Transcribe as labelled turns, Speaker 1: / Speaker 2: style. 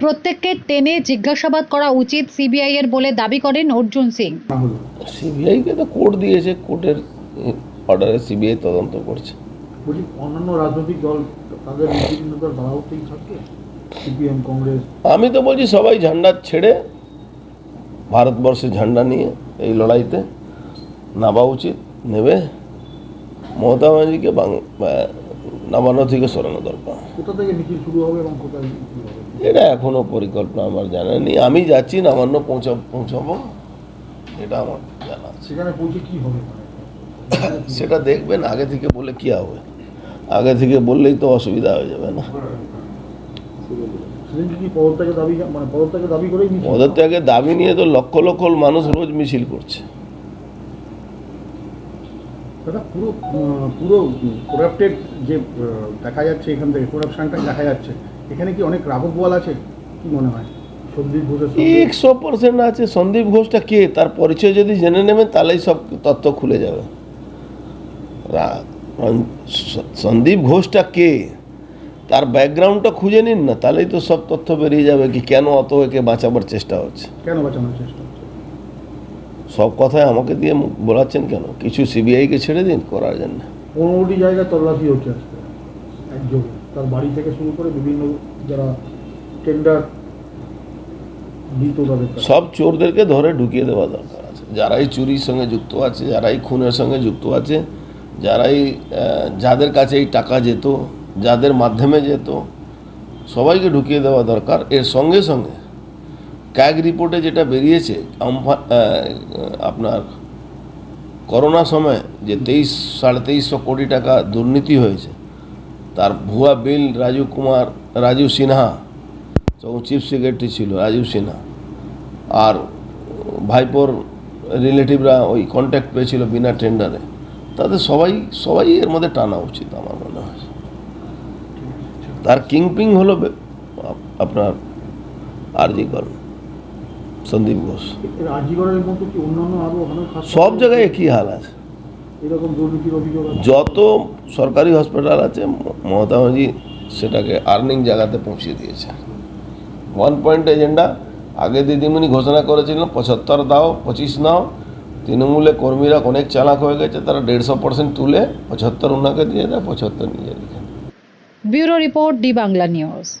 Speaker 1: প্রত্যেককে টেনে জিজ্ঞাসাবাদ করা উচিত সিবিআই এর বলে দাবি করেন অর্জুন সিং।
Speaker 2: সিবিআইকে তো কোর্ট দিয়েছে কোর্টের অর্ডারে সিবিআই তদন্ত করছে।
Speaker 3: বলছি অন্যান্য রাজনৈতিক দল তাদের নির্বিঘ্নতার বাধা হতেই থাকবে সিপিএম কংগ্রেস।
Speaker 2: আমি তো বলছি সবাই ঝান্ডা ছেড়ে ভারতবর্ষের ঝান্ডা নিয়ে এই লড়াইতে নামা উচিত নেবে। মমতা ব্যানার্জিকে নবান্ন থেকে সরানো দরকার।
Speaker 3: কোথা থেকে মিছিল শুরু হবে এবং কোথায়
Speaker 2: এটা এখনও পরিকল্পনা আমার জানা নেই। আমি যাচ্ছি নবান্ন পৌঁছা পৌঁছাবো এটা আমার জানা
Speaker 3: সেখানে পৌঁছে কি হবে?
Speaker 2: সেটা দেখবেন আগে থেকে বলে কি হবে? আগে থেকে বললেই তো অসুবিধা হয়ে যাবে না।
Speaker 3: মানে পদত্যাগের দাবি
Speaker 2: নিয়ে তো লক্ষ লক্ষ মানুষ রোজ মিছিল করছে।
Speaker 3: দাদা পুরো পুরো করাপ্টেড যে দেখা যাচ্ছে এখান থেকে করাপশনটা দেখা যাচ্ছে। এখানে কি অনেক রাবক বল আছে? কি মনে হয়? সন্দীপ
Speaker 2: একশো পার্সেন্ট আছে। সন্দীপ ঘোষটা কে? তার পরিচয় যদি জেনে নেবেন তাহলেই সব তথ্য খুলে যাবে। সন্দীপ ঘোষটা কে? তার ব্যাকগ্রাউন্ডটা খুঁজে নিন না তাহলেই তো সব তথ্য বেরিয়ে যাবে কি কেন অত একে বাঁচাবার চেষ্টা হচ্ছে।
Speaker 3: কেন বাঁচানোর চেষ্টা?
Speaker 2: সব কথায় আমাকে দিয়ে বলাচ্ছেন কেন? কিছু সিবিআইকে ছেড়ে দিন করার জন্য।
Speaker 3: পনেরোটি জায়গায় তল্লাশি হচ্ছে একযোগে তার বাড়ি থেকে শুরু করে বিভিন্ন যারা টেন্ডার।
Speaker 2: সব চোরদেরকে ধরে ঢুকিয়ে দেওয়া দরকার আছে। যারাই চুরির সঙ্গে যুক্ত আছে যারাই খুনের সঙ্গে যুক্ত আছে যারাই যাদের কাছে এই টাকা যেত যাদের মাধ্যমে যেত সবাইকে ঢুকিয়ে দেওয়া দরকার। এর সঙ্গে সঙ্গে ক্যাগ রিপোর্টে যেটা বেরিয়েছে আপনার করোনা সময় যে তেইশ, সাড়ে তেইশশো কোটি টাকা দুর্নীতি হয়েছে, তার ভুয়া বিল রাজু কুমার, রাজু সিনহা, তখন চিফ সেক্রেটারি ছিল রাজীব সিনহা, আর ভাইপোর রিলেটিভরা ওই কন্ট্যাক্ট পেয়েছিল বিনা টেন্ডারে তাদের সবাই সবাই এর মধ্যে টানা উচিত আমার মনে হয়। তার কিংপিং হলো আপনার আরজি কর
Speaker 3: অনেক হাসপাতাল-
Speaker 2: সব জায়গায় একই হাল আছে। যত সরকারি হসপিটাল আছে মমতা ব্যানার্জি সেটাকে আর্নিং জায়গাতে পৌঁছে দিয়েছে। ওয়ান পয়েন্ট এজেন্ডা আগে দিদিমণি ঘোষণা করেছিলেন পঁচাত্তর দাও পঁচিশ নাও। তৃণমূলে কর্মীরা অনেক চালাক হয়ে গেছে তারা দেড়শো পার্সেন্ট তুলে পঁচাত্তর ওনাকে দিয়ে দেয় পঁচাত্তর নিজে নেয়।
Speaker 1: Bureau report D Bangla news.